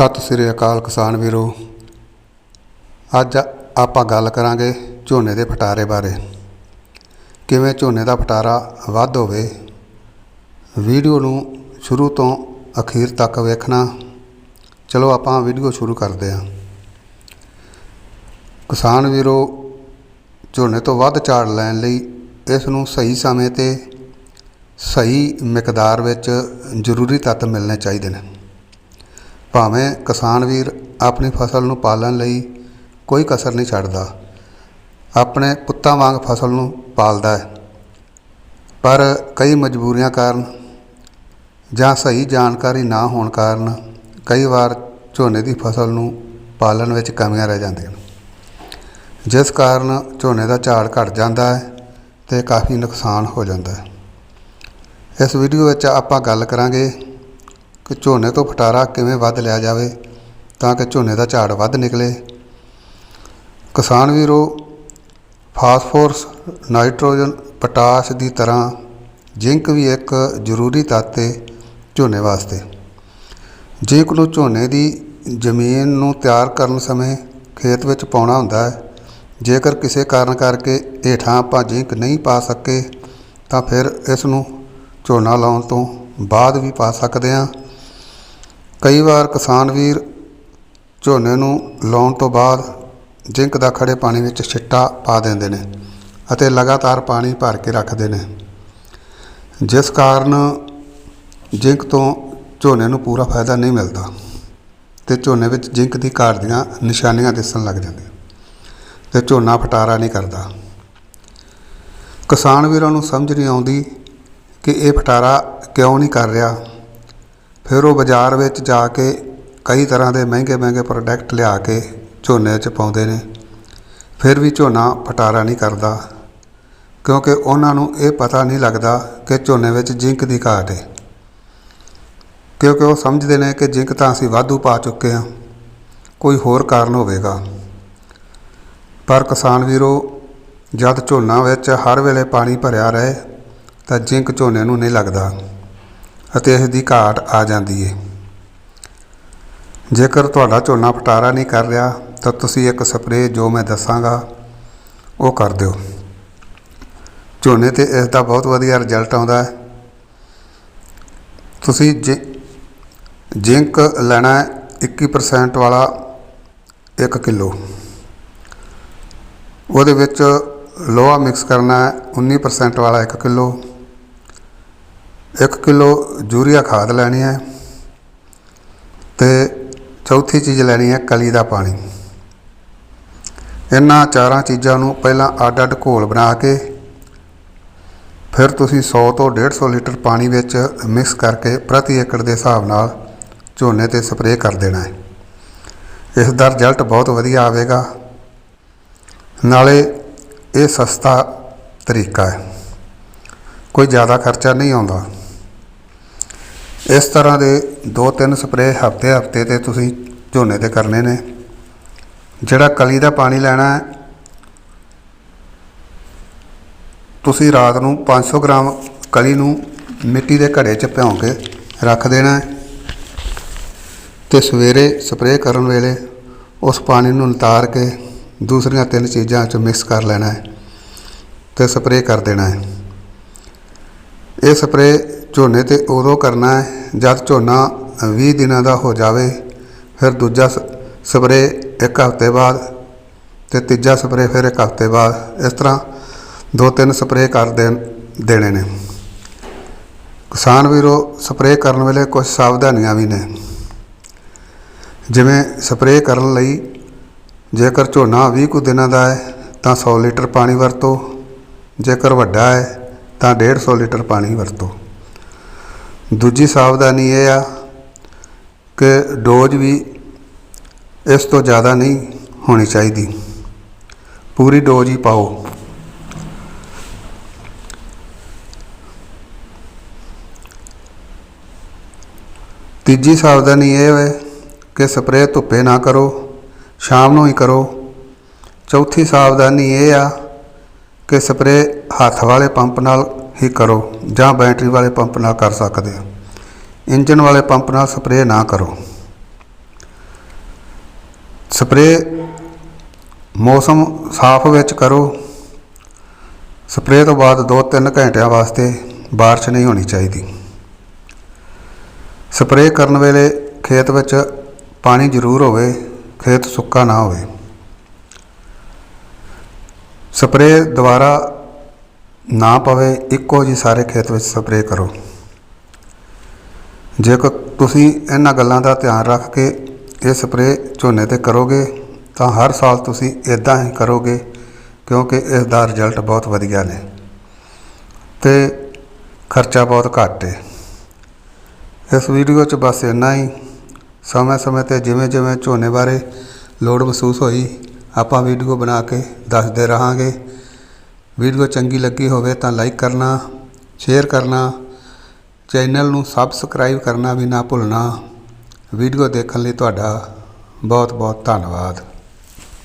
ਸਤਿ ਸ੍ਰੀ ਅਕਾਲ ਕਿਸਾਨ ਵੀਰੋ। ਅੱਜ ਆਪਾਂ ਗੱਲ ਕਰਾਂਗੇ ਝੋਨੇ ਦੇ ਫਟਾਰੇ ਬਾਰੇ। ਕਿਵੇਂ ਝੋਨੇ ਦਾ ਫਟਾਰਾ ਵੱਧ ਹੋਵੇ, ਵੀਡੀਓ ਨੂੰ ਸ਼ੁਰੂ ਤੋਂ ਅਖੀਰ ਤੱਕ ਵੇਖਣਾ। ਚਲੋ ਆਪਾਂ ਵੀਡੀਓ ਸ਼ੁਰੂ ਕਰਦੇ ਹਾਂ। ਕਿਸਾਨ ਵੀਰੋ, ਝੋਨੇ ਤੋਂ ਵੱਧ ਝਾੜ ਲੈਣ ਲਈ ਇਸ ਨੂੰ ਸਹੀ ਸਮੇਂ ਤੇ ਸਹੀ ਮਿਕਦਾਰ ਵਿੱਚ ਜ਼ਰੂਰੀ ਤੱਤ ਮਿਲਣੇ ਚਾਹੀਦੇ ਨੇ। ਭਾਵੇਂ ਕਿਸਾਨ ਵੀਰ ਆਪਣੀ ਫਸਲ ਨੂੰ ਪਾਲਣ ਲਈ ਕੋਈ ਕਸਰ ਨਹੀਂ ਛੱਡਦਾ, ਆਪਣੇ ਪੁੱਤਾਂ ਵਾਂਗ ਫਸਲ ਨੂੰ ਪਾਲਦਾ ਹੈ। ਪਰ ਕਈ ਮਜਬੂਰੀਆਂ ਕਾਰਨ ਜਾਂ ਸਹੀ ਜਾਣਕਾਰੀ ਨਾ ਹੋਣ ਕਾਰਨ ਕਈ ਵਾਰ ਝੋਨੇ ਦੀ ਫਸਲ ਨੂੰ ਪਾਲਣ ਵਿੱਚ ਕਮੀਆਂ ਰਹਿ ਜਾਂਦੀਆਂ ਜਿਸ ਕਾਰਨ ਝੋਨੇ ਦਾ ਝਾੜ ਘਟ ਜਾਂਦਾ ਹੈ ਤੇ ਕਾਫੀ ਨੁਕਸਾਨ ਹੋ ਜਾਂਦਾ ਹੈ। ਇਸ ਵੀਡੀਓ ਵਿੱਚ ਆਪਾਂ ਗੱਲ ਕਰਾਂਗੇ ਕਿ ਝੋਨੇ ਤੋਂ ਫਟਾਰਾ ਕਿਵੇਂ ਵੱਧ ਲਿਆ ਜਾਵੇ ਤਾਂ ਕਿ ਝੋਨੇ ਦਾ ਝਾੜ ਵੱਧ ਨਿਕਲੇ। ਕਿਸਾਨ ਵੀਰੋ, ਫਾਸਫੋਰਸ, ਨਾਈਟ੍ਰੋਜਨ, ਪੋਟਾਸ਼ ਦੀ ਤਰ੍ਹਾਂ ਜ਼ਿੰਕ ਵੀ ਇੱਕ ਜ਼ਰੂਰੀ ਤੱਤ ਹੈ ਝੋਨੇ ਵਾਸਤੇ। ਜ਼ਿੰਕ ਨੂੰ ਝੋਨੇ ਦੀ ਜ਼ਮੀਨ ਨੂੰ ਤਿਆਰ ਕਰਨ ਸਮੇਂ ਖੇਤ ਵਿੱਚ ਪਾਉਣਾ ਹੁੰਦਾ ਹੈ, ਜੇਕਰ ਕਿਸੇ ਕਾਰਨ ਕਰਕੇ ਹੇਠਾਂ ਆਪਾਂ ਜ਼ਿੰਕ ਨਹੀਂ ਪਾ ਸਕੇ, ਤਾਂ ਫਿਰ ਇਸ ਨੂੰ ਝੋਨਾ ਲਾਉਣ ਤੋਂ ਬਾਅਦ ਵੀ ਪਾ ਸਕਦੇ ਹਾਂ। ਕਈ ਵਾਰ ਕਿਸਾਨ ਵੀਰ ਝੋਨੇ ਨੂੰ ਲਾਉਣ ਤੋਂ ਬਾਅਦ ਜ਼ਿੰਕ ਦਾ ਖੜੇ ਪਾਣੀ ਵਿੱਚ ਛਿੱਟਾ ਪਾ ਦਿੰਦੇ ਨੇ ਅਤੇ ਲਗਾਤਾਰ ਪਾਣੀ ਭਰ ਕੇ ਰੱਖਦੇ ਨੇ। ਜਿਸ ਕਾਰਨ ਜ਼ਿੰਕ ਤੋਂ ਝੋਨੇ ਨੂੰ ਪੂਰਾ ਫਾਇਦਾ ਨਹੀਂ ਮਿਲਦਾ ਤੇ ਝੋਨੇ ਵਿੱਚ ਜ਼ਿੰਕ ਦੀ ਘਾਟ ਦੀਆਂ ਨਿਸ਼ਾਨੀਆਂ ਦਿਸਣ ਲੱਗ ਜਾਂਦੀਆਂ ਤੇ ਝੋਨਾ ਫਟਾਰਾ ਨਹੀਂ ਕਰਦਾ। ਕਿਸਾਨ ਵੀਰਾਂ ਨੂੰ ਸਮਝ ਨਹੀਂ ਆਉਂਦੀ ਕਿ ਇਹ ਫਟਾਰਾ ਕਿਉਂ ਨਹੀਂ ਕਰ ਰਿਹਾ ਫਿਰ ਉਹ ਬਾਜ਼ਾਰ ਵਿੱਚ ਜਾ ਕੇ ਕਈ ਤਰ੍ਹਾਂ ਦੇ ਮਹਿੰਗੇ ਮਹਿੰਗੇ ਪ੍ਰੋਡਕਟ ਲਿਆ ਕੇ ਝੋਨੇ 'ਚ ਪਾਉਂਦੇ ਨੇ। ਫਿਰ ਵੀ ਝੋਨਾ ਫਟਾਰਾ ਨਹੀਂ ਕਰਦਾ, ਕਿਉਂਕਿ ਉਹਨਾਂ ਨੂੰ ਇਹ ਪਤਾ ਨਹੀਂ ਲੱਗਦਾ ਕਿ ਝੋਨੇ ਵਿੱਚ ਜ਼ਿੰਕ ਦੀ ਘਾਟ ਹੈ ਕਿਉਂਕਿ ਉਹ ਸਮਝਦੇ ਨੇ ਕਿ ਜ਼ਿੰਕ ਤਾਂ ਅਸੀਂ ਵਾਧੂ ਪਾ ਚੁੱਕੇ ਹਾਂ, ਕੋਈ ਹੋਰ ਕਾਰਨ ਹੋਵੇਗਾ। ਪਰ ਕਿਸਾਨ ਵੀਰੋ, ਜਦ ਝੋਨਾ ਵਿੱਚ ਹਰ ਵੇਲੇ ਪਾਣੀ ਭਰਿਆ ਰਹੇ, ਤਾਂ ਜ਼ਿੰਕ ਝੋਨੇ ਨੂੰ ਨਹੀਂ ਲੱਗਦਾ। ਅਤੇ ਇਸ ਦੀ ਘਾਟ ਆ ਜਾਂਦੀ ਹੈ ਜੇਕਰ ਤੁਹਾਡਾ ਝੋਨਾ ਫਟਾਰਾ ਨਹੀਂ ਕਰ ਰਿਹਾ, ਤਾਂ ਤੁਸੀਂ ਇੱਕ ਸਪਰੇਅ ਜੋ ਮੈਂ ਦੱਸਾਂਗਾ, ਉਹ ਕਰ ਦਿਓ। ਝੋਨੇ ਤੇ ਇਸ ਦਾ ਬਹੁਤ ਵਧੀਆ ਰਿਜ਼ਲਟ ਆਉਂਦਾ ਹੈ। ਤੁਸੀਂ ਜਿ- ਜ਼ਿੰਕ ਲੈਣਾ ਹੈ 21% ਵਾਲਾ 1 ਕਿਲੋ। ਉਹਦੇ ਵਿੱਚ ਲੋਹਾ ਮਿਕਸ ਕਰਨਾ ਹੈ 19% ਵਾਲਾ 1 ਕਿਲੋ। 1 ਕਿਲੋ ਯੂਰੀਆ ਖਾਦ ਲੈਣੀ ਹੈ ਤੇ ਚੌਥੀ ਚੀਜ਼ ਲੈਣੀ ਹੈ ਕਲੀ ਦਾ ਪਾਣੀ। ਇਹਨਾਂ ਚਾਰਾਂ ਚੀਜ਼ਾਂ ਨੂੰ ਪਹਿਲਾਂ ਅੱਡ ਅੱਡ ਘੋਲ ਬਣਾ ਕੇ ਫਿਰ ਤੁਸੀਂ 100 ਤੋਂ 150 ਲੀਟਰ ਪਾਣੀ ਵਿੱਚ ਮਿਕਸ ਕਰਕੇ ਪ੍ਰਤੀ ਏਕੜ ਦੇ ਹਿਸਾਬ ਨਾਲ ਝੋਨੇ ਤੇ ਸਪਰੇਅ ਕਰ ਦੇਣਾ ਹੈ। ਇਸ ਦਾ ਰਿਜ਼ਲਟ ਬਹੁਤ ਵਧੀਆ ਆਵੇਗਾ। ਨਾਲੇ ਇਹ ਸਸਤਾ ਤਰੀਕਾ ਹੈ। ਕੋਈ ਜ਼ਿਆਦਾ ਖਰਚਾ ਨਹੀਂ ਆਉਂਦਾ। ਇਸ ਤਰ੍ਹਾਂ ਦੇ ਦੋ ਤਿੰਨ ਸਪਰੇਅ ਹਫ਼ਤੇ ਹਫ਼ਤੇ ਤੇ ਤੁਸੀਂ ਝੋਨੇ ਤੇ ਕਰਨੇ ਨੇ। ਜਿਹੜਾ ਕਲੀ ਦਾ ਪਾਣੀ ਲੈਣਾ ਹੈ, ਤੁਸੀਂ ਰਾਤ ਨੂੰ 500 ਗ੍ਰਾਮ ਕਲੀ ਨੂੰ ਮਿੱਟੀ ਦੇ ਘੜੇ 'ਚ ਭਿਉਂ ਕੇ ਰੱਖ ਦੇਣਾ ਹੈ ਤੇ ਸਵੇਰੇ ਸਪਰੇਅ ਕਰਨ ਵੇਲੇ ਉਸ ਪਾਣੀ ਨੂੰ ਨਿਤਾਰ ਕੇ ਦੂਸਰੀਆਂ ਤਿੰਨ ਚੀਜ਼ਾਂ 'ਚ ਮਿਕਸ ਕਰ ਲੈਣਾ ਹੈ ਤੇ ਸਪਰੇਅ ਕਰ ਦੇਣਾ ਹੈ। ਇਹ ਸਪਰੇਅ ਝੋਨੇ ਤੇ ਉਦੋਂ ਕਰਨਾ ਹੈ, ਜਦ ਝੋਨਾ 20 ਦਿਨਾਂ ਦਾ ਹੋ ਜਾਵੇ, ਫਿਰ ਦੂਜਾ ਸ- ਸਪਰੇਅ ਇੱਕ ਹਫ਼ਤੇ ਬਾਅਦ ਤੇ ਤੀਜਾ ਸਪਰੇਅ ਫਿਰ ਇੱਕ ਹਫ਼ਤੇ ਬਾਅਦ। ਇਸ ਤਰ੍ਹਾਂ ਦੋ ਤਿੰਨ ਸਪਰੇਅ ਕਰ ਦੇਣ, ਦੇਣੇ ਨੇ। ਕਿਸਾਨ ਵੀਰੋ, ਸਪਰੇਅ ਕਰਨ ਵੇਲੇ ਕੁਝ ਸਾਵਧਾਨੀਆਂ ਵੀ ਨੇ। ਜਿਵੇਂ ਸਪਰੇਅ ਕਰਨ ਲਈ ਜੇਕਰ ਝੋਨਾ 20 ਕੁ ਦਿਨਾਂ ਦਾ ਹੈ, ਤਾਂ 100 ਲੀਟਰ ਪਾਣੀ ਵਰਤੋ। ਜੇਕਰ ਵੱਡਾ ਹੈ, ਤਾਂ 150 ਲੀਟਰ ਪਾਣੀ ਵਰਤੋ। ਦੂਜੀ ਸਾਵਧਾਨੀ ਇਹ ਆ ਕਿ ਡੋਜ਼ ਵੀ ਇਸ ਤੋਂ ਜ਼ਿਆਦਾ ਨਹੀਂ ਹੋਣੀ ਚਾਹੀਦੀ। ਪੂਰੀ ਡੋਜ਼ ਹੀ ਪਾਓ। ਤੀਜੀ ਸਾਵਧਾਨੀ ਇਹ ਹੈ ਕਿ ਸਪਰੇਅ ਧੁੱਪੇ ਨਾ ਕਰੋ, ਸ਼ਾਮ ਨੂੰ ਹੀ ਕਰੋ। ਚੌਥੀ ਸਾਵਧਾਨੀ ਇਹ ਆ ਕਿ ਸਪਰੇਅ ਹੱਥ ਵਾਲੇ ਪੰਪ ਨਾਲ ਹੀ ਕਰੋ ਜਾਂ ਬੈਟਰੀ ਵਾਲੇ ਪੰਪ ਨਾਲ ਕਰ ਸਕਦੇ। ਹੋ ਇੰਜਨ ਵਾਲੇ ਪੰਪ ਨਾਲ ਸਪਰੇਅ ਨਾ ਕਰੋ। ਸਪਰੇਅ ਮੌਸਮ ਸਾਫ਼ ਵਿੱਚ ਕਰੋ। ਸਪਰੇਅ ਤੋਂ ਬਾਅਦ 2-3 ਘੰਟਿਆਂ ਵਾਸਤੇ ਬਾਰਿਸ਼ ਨਹੀਂ ਹੋਣੀ ਚਾਹੀਦੀ। ਸਪਰੇਅ ਕਰਨ ਵੇਲੇ ਖੇਤ ਵਿੱਚ ਪਾਣੀ ਜ਼ਰੂਰ ਹੋਵੇ, ਖੇਤ ਸੁੱਕਾ ਨਾ ਹੋਵੇ। ਸਪਰੇਅ ਦੁਬਾਰਾ ਨਾ ਪਵੇ, ਇੱਕੋ ਜੀ ਸਾਰੇ ਖੇਤ ਵਿੱਚ ਸਪਰੇਅ ਕਰੋ। ਜੇਕਰ ਤੁਸੀਂ ਇਹਨਾਂ ਗੱਲਾਂ ਦਾ ਧਿਆਨ ਰੱਖ ਕੇ ਇਹ ਸਪਰੇਅ ਝੋਨੇ ਤੇ ਕਰੋਗੇ, ਤਾਂ ਹਰ ਸਾਲ ਤੁਸੀਂ ਇਦਾਂ ਹੀ ਕਰੋਗੇ, ਕਿਉਂਕਿ ਇਸ ਦਾ ਰਿਜ਼ਲਟ ਬਹੁਤ ਵਧੀਆ ਨੇ। ਤੇ ਖਰਚਾ ਬਹੁਤ ਘੱਟ ਹੈ ਇਸ ਵੀਡੀਓ 'ਚ ਬਸ ਇੰਨਾ ਹੀ। ਸਮੇਂ ਸਮੇਂ ਤੇ ਜਿਵੇਂ ਜਿਵੇਂ ਝੋਨੇ ਬਾਰੇ ਲੋੜ ਮਹਿਸੂਸ ਹੋਈ, ਆਪਾਂ ਵੀਡੀਓ ਬਣਾ ਕੇ ਦੱਸਦੇ ਰਹਾਂਗੇ। ਵੀਡੀਓ ਚੰਗੀ ਲੱਗੀ ਹੋਵੇ ਤਾਂ ਲਾਈਕ ਕਰਨਾ, ਸ਼ੇਅਰ ਕਰਨਾ, ਚੈਨਲ ਨੂੰ ਸਬਸਕ੍ਰਾਈਬ ਕਰਨਾ ਵੀ ਨਾ ਭੁੱਲਣਾ। ਵੀਡੀਓ ਦੇਖਣ ਲਈ ਤੁਹਾਡਾ ਬਹੁਤ ਬਹੁਤ ਧੰਨਵਾਦ।